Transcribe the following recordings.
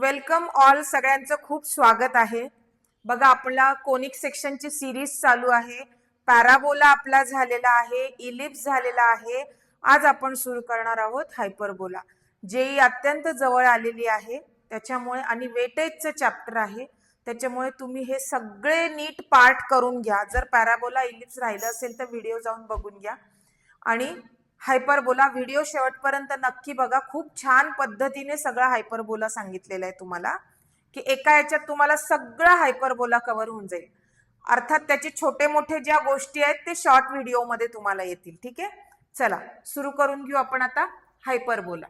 Welcome all. सगळ्यांचं खूप स्वागत आहे. बघा आपला कोनिक सेक्शनची सिरीज चालू आहे. पॅराबोला आपला झालेला आहे. इलिप्स झालेला आहे. आज आपण सुरू करणार आहोत हायपरबोला. जे अत्यंत जवळ आलेली आहे. त्याच्यामुळे आणि वेटेजचं चॅप्टर आहे. त्याच्यामुळे तुम्ही हे सगळे नीट पार्ट करून घ्या. जर पॅराबोला इलिप्स राहिलं असेल तर व्हिडिओ जाऊन बघून घ्या. आणि हायपरबोला व्हिडिओ शेवटपर्यंत नक्की बघा. खूप छान पद्धतीने सगळा हायपरबोला सांगितलेला आहे तुम्हाला की एका याच्यात तुम्हाला सगळं हायपरबोला कव्हर होऊन जाईल. अर्थात त्याचे छोटे मोठे ज्या गोष्टी आहेत ते शॉर्ट व्हिडिओमध्ये तुम्हाला येतील. ठीक आहे? चला सुरू करून घेऊ आपण आता हायपरबोला.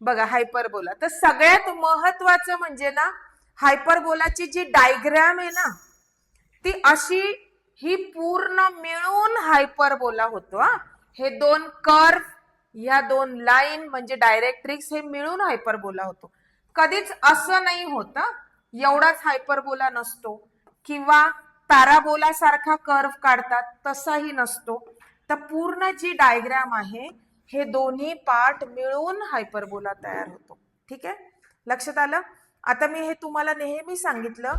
बघा हायपरबोला. तर सगळ्यात महत्वाचं म्हणजे ना हायपरबोलाची जी डायग्रॅम आहे ना ती अशी ही पूर्ण मिळून हायपरबोला होतो हा. हे दोन कर्व या दोन लाईन म्हणजे डायरेक्ट्रिक्स हे मिळून हायपरबोला होतो. कधीच असं नाही होत एवढाच हायपरबोला नसतो. किंवा पॅराबोला सारखा कर्व काढतात तसाही नसतो. तर पूर्ण जी डायग्राम आहे हे दोन्ही पार्ट मिळून हायपरबोला तयार होतो. ठीक आहे? लक्षात आलं? आता मी हे तुम्हाला नेहमी सांगितलं.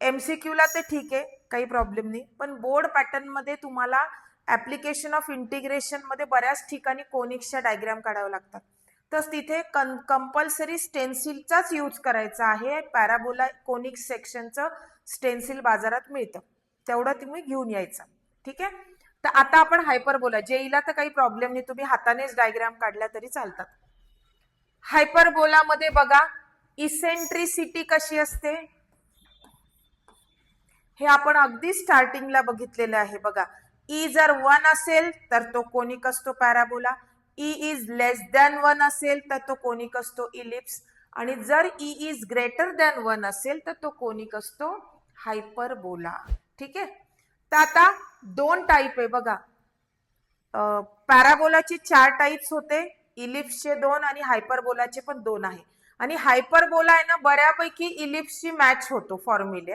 एम सी क्यूला ते ठीक आहे काही प्रॉब्लेम नाही. पण बोर्ड पॅटर्नमध्ये तुम्हाला ऍप्लिकेशन ऑफ इंटिग्रेशनमध्ये बऱ्याच ठिकाणी कोनिक्सच्या डायग्राम काढाव्या लागतात. तर तिथे कंपल्सरी स्टेन्सिलचाच यूज करायचा आहे. पॅराबोला कोनिक्स सेक्शनचं स्टेन्सिल बाजारात मिळतं. तेवढं तुम्ही घेऊन यायचं. ठीक आहे? तर आता आपण हायपर बोला जेईला तर काही प्रॉब्लेम नाही. तुम्ही हातानेच डायग्राम काढल्या तरी चालतात. हायपरबोलामध्ये बघा इसेंट्रिसिटी कशी असते? हे आपण अगदी स्टार्टिंगला बघितलेलं आहे बघा. ई जर वन असेल तर तो कोनिक असतो parabola? E is less than one असेल तर तो कोनिक असतो इलिप्स आणि जर E is greater than one असेल तर तो कोनिक असतो हायपरबोला ठीक आहे? तर आता दोन टाईप आहे बघा. पॅराबोलाचे चार टाईप्स होते. इलिप्सचे दोन आणि हायपरबोलाचे पण दोन आहे. आणि हायपरबोला आहे ना बऱ्यापैकी इलिप्सची मॅच होतो फॉर्म्युले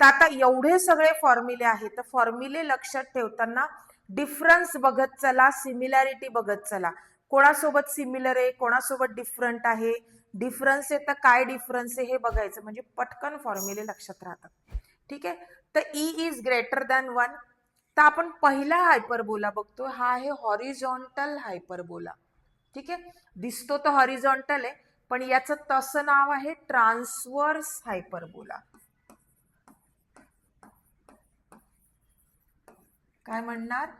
तर आता एवढे सगळे फॉर्म्युले आहेत. तर फॉर्म्युले लक्षात ठेवताना डिफरन्स बघत चला सिमिलॅरिटी बघत चला. कोणासोबत सिमिलर आहे कोणासोबत डिफरंट आहे? डिफरन्स आहे तर काय डिफरन्स आहे हे बघायचं. म्हणजे पटकन फॉर्म्युले लक्षात राहतात. ठीक आहे? तर E is greater than one तर आपण पहिला हायपरबोला बघतो. हा आहे हॉरिझॉन्टल हायपरबोला ठीक आहे? दिसतो तर हॉरिझॉन्टल आहे पण याचं तसं नाव आहे ट्रान्सवर्स हायपरबोला काय म्हणणार?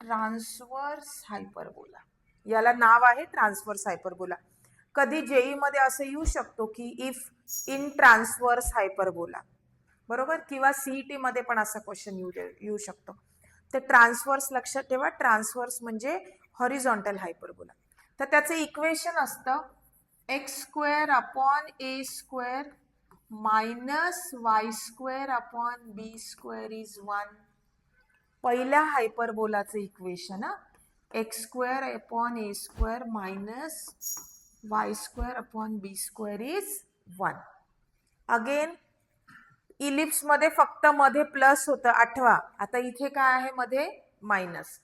ट्रान्सवर्स हायपरबोला याला नाव आहे ट्रान्सवर्स हायपरबोला कधी जेई मध्ये असं येऊ शकतो की इफ इन ट्रान्सवर्स हायपरबोला बरोबर? किंवा सीईटी मध्ये पण असा क्वेश्चन येऊ येऊ शकतो. तर ट्रान्सवर्स लक्षात ठेवा. ट्रान्सवर्स म्हणजे हॉरिझॉन्टल हायपरबोला तर त्याचं इक्वेशन असतं X square upon A square minus Y square upon B square is one. पहिल्या हायपरबोलाचं equation X square upon A square minus Y square upon B square is one. Again इलिप्समध्ये फक्त मध्ये plus होतं आठवा. आता इथे काय आहे मध्ये? मायनस.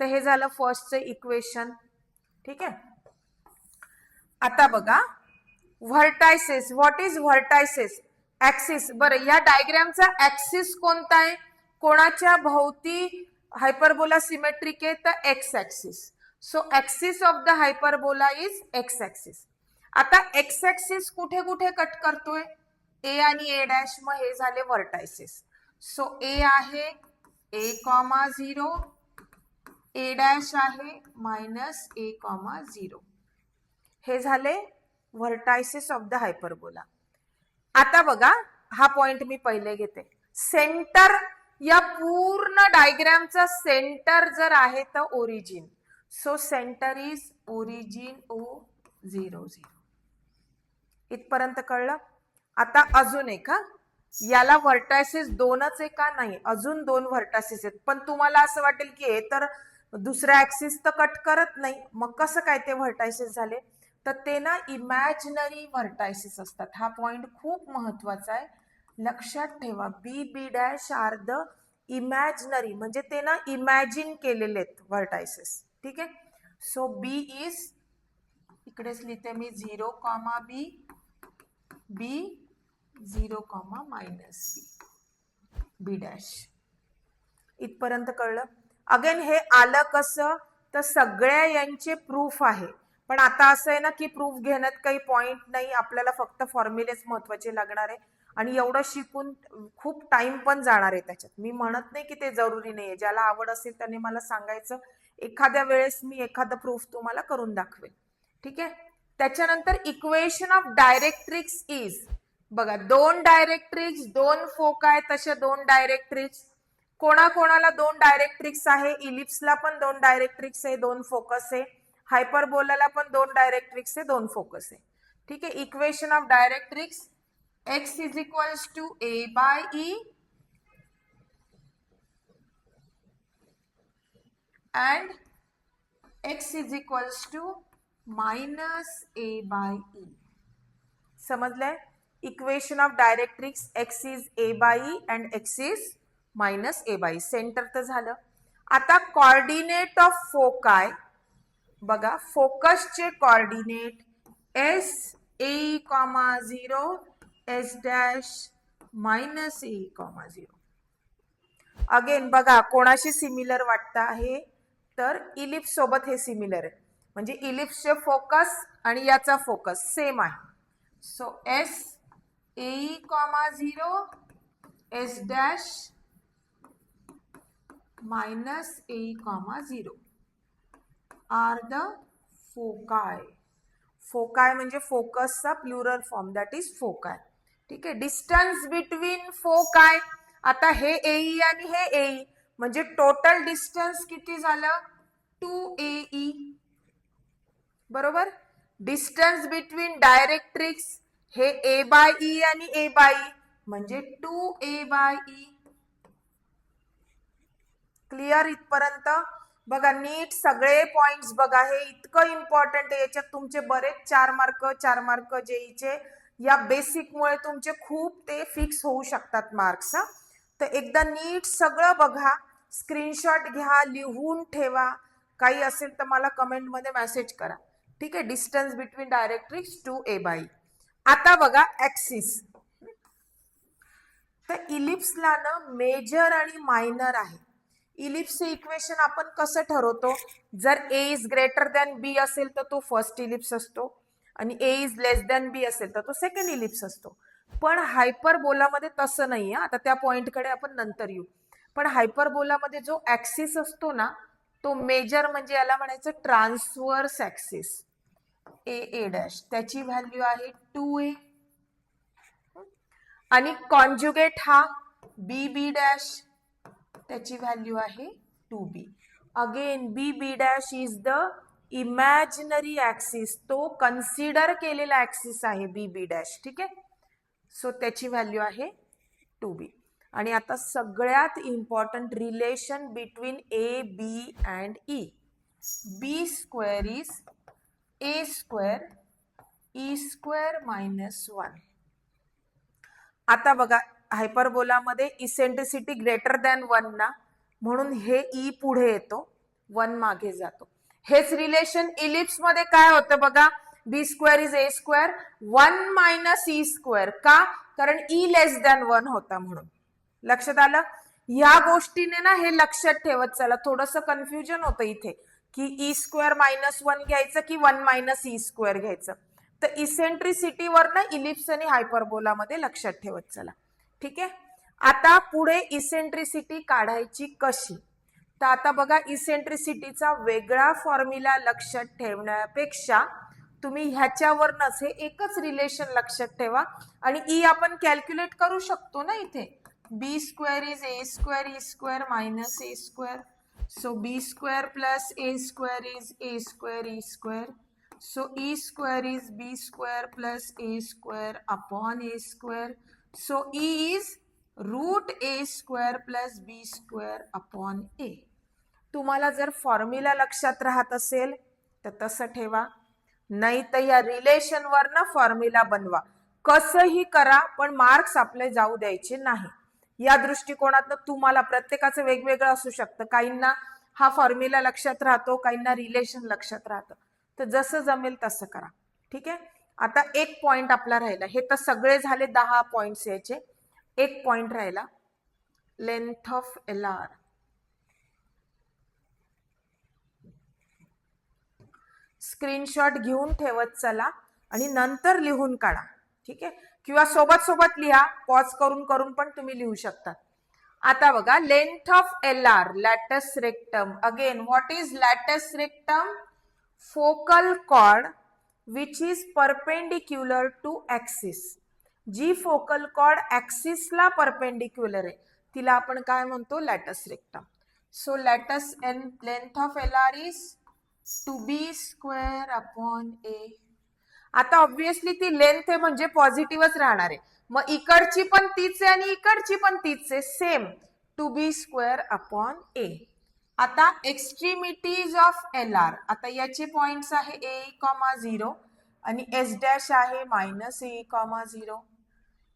तर हे झालं फर्स्टचं इक्वेशन. ठीक आहे? आता बघा. Vertices what is vertices axis बरं या डायग्रॅमचा ऍक्सिस कोणता आहे? कोणाच्या भोवती हायपरबोला सिमेट्रिक आहे? तर X axis so axis of the hyperbola is X axis आता एक्स ऍक्सिस कुठे कुठे कट करतोय? ए आणि ए डॅश मग हे झाले व्हर्टायसेस सो ए आहे A comma zero A dash आहे मायनस ए कॉमा झिरो हे झाले व्हर्टायसेस ऑफ द हायपरबोला. आता बघा हा पॉइंट मी पहिले घेते. सेंटर या पूर्ण डायग्रामचा सेंटर जर आहे तर origin so centre is origin O zero zero इथपर्यंत कळलं? आता अजून एक हा. याला व्हर्टायसिस दोनच आहे का नाही? अजून दोन व्हर्टायसिस आहेत. पण तुम्हाला असं वाटेल की हे तर दुसऱ्या ऍक्सिस तर कट करत नाही. मग कसं काय ते व्हर्टायसिस झाले? तर ते ना इमॅजिनरी व्हर्टायसिस असतात. हा पॉइंट खूप महत्त्वाचा आहे. लक्षात ठेवा. B B dash are the imaginary म्हणजे ते ना इमॅजिन केलेले आहेत व्हर्टायसिस ठीक आहे? सो बी इज इकडेच लिहिते मी zero comma B B zero comma minus B B dash इथपर्यंत कळलं? अगेन हे आलं कसं? तर सगळ्या यांचे प्रूफ आहे. पण आता असं आहे ना की प्रूफ घेण्यात काही पॉइंट नाही आपल्याला फक्त फॉर्म्युलेच महत्त्वाचे लागणार आहे. आणि एवढं शिकून खूप टाइम पण जाणार आहे त्याच्यात. मी म्हणत नाही की ते जरुरी नाहीये. ज्याला आवड असेल त्याने मला सांगायचं. एखाद्या वेळेस मी एखादं प्रूफ तुम्हाला करून दाखवेल ठीक आहे? त्याच्यानंतर इक्वेशन ऑफ डायरेक्ट्रिक्स इज बघा दोन डायरेक्ट्रिक्स दोन फोक आहे तसे दोन डायरेक्ट्रिक्स कोणाकोणाला दोन डायरेक्ट्रिक्स आहे? इलिप्सला पण दोन डायरेक्ट्रिक्स आहे दोन फोकस आहे. हायपरबोलाला पण दोन डायरेक्ट्रिक्स आहे दोन फोकस आहे. ठीक आहे equation of directrix X is equals to A by E and X is equals to minus A by E समजलंय? Equation of directrix X is A by E and X is minus A by centre तर झालं. आता coordinate of foci बघा फोकसचे coordinate S A comma zero S dash minus A comma zero again बघा कोणाशी similar वाटतं आहे? तर ellipse सोबत हे सिमिलर आहे. म्हणजे इलिप्सचे फोकस आणि याचा फोकस सेम आहे. So S A comma zero S dash minus A comma zero are the foci. Foci म्हणजे फोकसचा plural form that is foci. ठीक आहे डिस्टन्स बिटवीन फोकाय आता हे एई आणि हे एई म्हणजे टोटल डिस्टन्स किती झालं? टू एई बरोबर? डिस्टन्स बिटवीन डायरेक्ट्रिक्स हे ए बाय ई आणि ए बाय ई म्हणजे two A by E clear इथपर्यंत? बघा नीट सगळे पॉइंट्स बघा हे इतकं इम्पॉर्टंट आहे. याच्यात तुमचे बरेच चार मार्क चार मार्क जेईचे या बेसिकमुळे तुमचे खूप ते फिक्स होऊ शकतात मार्क्स तर एकदा नीट सगळं बघा स्क्रीनशॉट घ्या लिहून ठेवा. काही असेल तर मला कमेंटमध्ये मेसेज करा. ठीक आहे? Distance between directrix two A by आता बघा ऍक्सिस तर इलिप्सला ना मेजर आणि मायनर आहे. इलिप्सचे इक्वेशन आपण कसं ठरवतो? जर A is greater than B असेल तर तो फर्स्ट इलिप्स असतो. आणि A is less than B असेल तर तो सेकंड इलिप्स असतो. पण हायपरबोलामध्ये तसं नाही आहे आता त्या पॉईंटकडे आपण नंतर येऊ. पण हायपरबोलामध्ये जो ऍक्सिस असतो ना तो मेजर म्हणजे याला म्हणायचं transverse axis A A dash त्याची व्हॅल्यू आहे टू ए आणि कॉन्ज्युगेट हा बी बी डॅश त्याची व्हॅल्यू आहे two B again B B dash is the imaginary axis तो कन्सिडर केलेला ऍक्सिस आहे बी बी डॅश ठीक आहे? सो त्याची व्हॅल्यू आहे टू बी आणि आता सगळ्यात important relation between A B and E B square is A square E square minus one आता बघा हायपरबोलामध्ये इसेंट्रिसिटी ग्रेटर दॅन वन ना म्हणून हे ई पुढे येतो वन मागे जातो. हेच रिलेशन इलिप्समध्ये काय होतं बघा? B square is A square one minus E square. का? कारण ई लेस दॅन वन होता म्हणून. लक्षात आलं? ह्या गोष्टीने ना हे लक्षात ठेवत चला. थोडस कन्फ्युजन होतं इथे. की ई स्क्वेअर मायनस वन घ्यायचं की वन मायनस ई स्क्वेअर घ्यायचं? तर इसेंट्रिसिटीवर ना इलिप्स आणि हायपरबोलामध्ये लक्षात ठेवत चला. ठीक आहे? आता पुढे इसेंट्रिसिटी काढायची कशी? तर आता बघा इसेंट्रिसिटीचा वेगळा फॉर्म्युला लक्षात ठेवण्यापेक्षा तुम्ही ह्याच्यावरनच हे एकच रिलेशन लक्षात ठेवा. आणि ई आपण कॅल्क्युलेट करू शकतो ना इथे. B square is A square E square minus A square so B square plus A square is A square E square so E square is B square plus A square upon A square so is root A square plus B square upon A तुम्हाला जर formula लक्षात राहत असेल तर तसं ठेवा. नाही तर या रिलेशनवर ना फॉर्म्युला बनवा. कसंही करा पण मार्क्स आपले जाऊ द्यायचे नाही. या दृष्टिकोनातनं तुम्हाला प्रत्येकाचं वेगवेगळं असू शकतं. काहींना हा फॉर्म्युला लक्षात राहतो काहींना रिलेशन लक्षात राहतं. तर जसं जमेल तसं करा. ठीक आहे? आता एक पॉइंट आपला राहिला. हे तर सगळे झाले दहा पॉइंट्स याचे एक पॉइंट राहिला. Length of L R screenshot घेऊन ठेवत चला आणि नंतर लिहून काढा. ठीक आहे? किंवा सोबत सोबत लिहा. पॉज करून करून पण तुम्ही लिहू शकता. आता बघा length of L R latus rectum again what is latus rectum focal chord which is perpendicular to axis G focal chord ॲक्सिसला परपेंडिक्युलर आहे. तिला आपण काय म्हणतो? Latus rectum so latus N length of L R is two B square upon A आता obviously ती length आहे म्हणजे पॉझिटिव्हच राहणार आहे. मग इकडची पण तीच आहे आणि इकडची पण तीच आहे. Same two B square upon A आता एक्स्ट्रीमिटीज ऑफ एल आर आता याचे पॉइंट्स आहे ए कॉमा झिरो आणि एस डॅश आहे मायनस ए कॉमा झिरो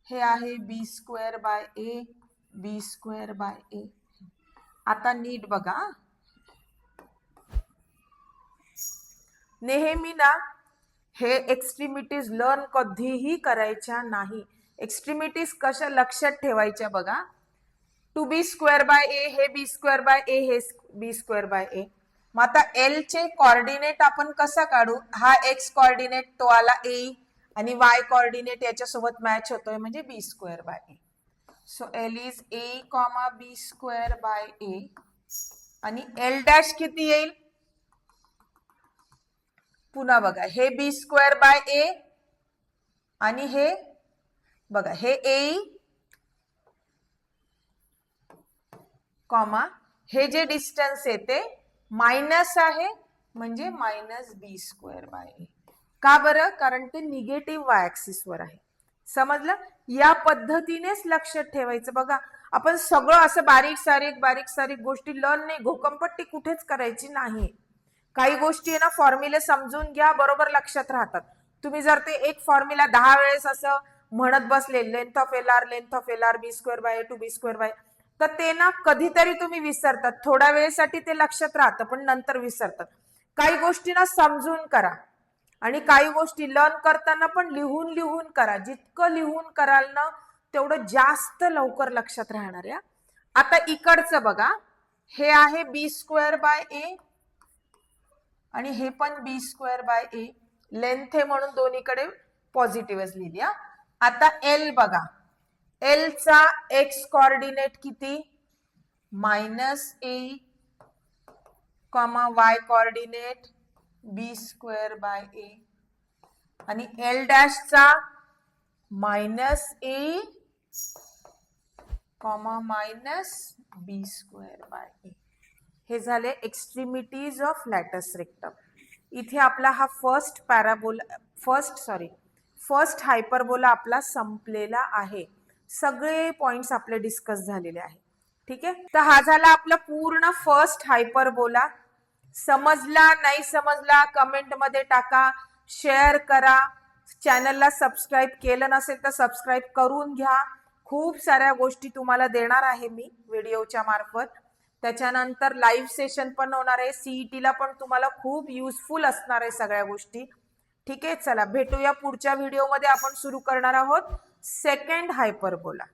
हे आहे B square by A B square by A आता नीट बघा. नेहमी ना हे एक्स्ट्रीमिटीज लर्न कधीही करायच्या नाही. एक्स्ट्रीमिटीज कशा लक्षात ठेवायच्या बघा. Two B square by A हे बी स्क्वेअर बाय ए हे बी स्क्वेअर बाय ए. मग आता एल चे कॉर्डिनेट आपण कसा काढू? हा एक्स कॉर्डिनेट तो आला ए आणि वाय कॉर्डिनेट याच्यासोबत मॅच होतोय म्हणजे B square by A so L is A comma B square by A आणि एल डॅश किती येईल? पुन्हा बघा हे बी स्क्वेअर बाय ए आणि हे बघा हे ए कॉमा हे जे डिस्टन्स येते मायनस आहे म्हणजे minus B square by A का बरं? कारण ते निगेटिव्ह वाय वर आहे. समजलं? या पद्धतीनेच लक्षात ठेवायचं. बघा आपण सगळं असं बारीक सारीक बारीक सारीक गोष्टी लर्न नाही घोकंपट्टी कुठेच करायची नाही. काही गोष्टी आहे ना फॉर्म्युले समजून घ्या बरोबर लक्षात राहतात. तुम्ही जर ते एक फॉर्म्युला दहा वेळेस असं म्हणत बसले length of L R length of L R B square by two B square by तर ते ना कधीतरी तुम्ही विसरतात. थोड्या वेळेसाठी ते लक्षात राहतं पण नंतर विसरतात. काही गोष्टी ना समजून करा. आणि काही गोष्टी लर्न करताना पण लिहून लिहून करा. जितकं लिहून कराल ना तेवढं जास्त लवकर लक्षात राहणार या. आता इकडचं बघा. हे आहे बी स्क्वेअर बाय ए आणि हे पण B square by A length आहे म्हणून दोन्हीकडे पॉझिटिव्हच लिहिली आता एल बघा. एल चा एक्स कॉर्डिनेट किती? Minus A comma Y coordinate B square by A आणि L डॅशचा minus A comma minus B square by A हे झाले एक्स्ट्रीमिटीज ऑफ लॅटस रेक्टम इथे आपला हा first parabola first sorry first hyperbola आपला संपलेला आहे. सगळे पॉइंट्स आपले डिस्कस झालेले आहे ठीक आहे? तर हा झाला आपला पूर्ण फर्स्ट हायपर बोला समजला नाही समजला कमेंटमध्ये टाका. शेअर करा. चॅनलला सबस्क्राईब केलं नसेल तर सबस्क्राईब करून घ्या. खूप साऱ्या गोष्टी तुम्हाला देणार आहे मी व्हिडिओच्या मार्फत. त्याच्यानंतर लाईव्ह सेशन पण होणार आहे. सीईटीला पण तुम्हाला खूप युजफुल असणार आहे सगळ्या गोष्टी. ठीक आहे? चला भेटूया पुढच्या व्हिडिओमध्ये आपण सुरू करणार आहोत. Second hyperbola.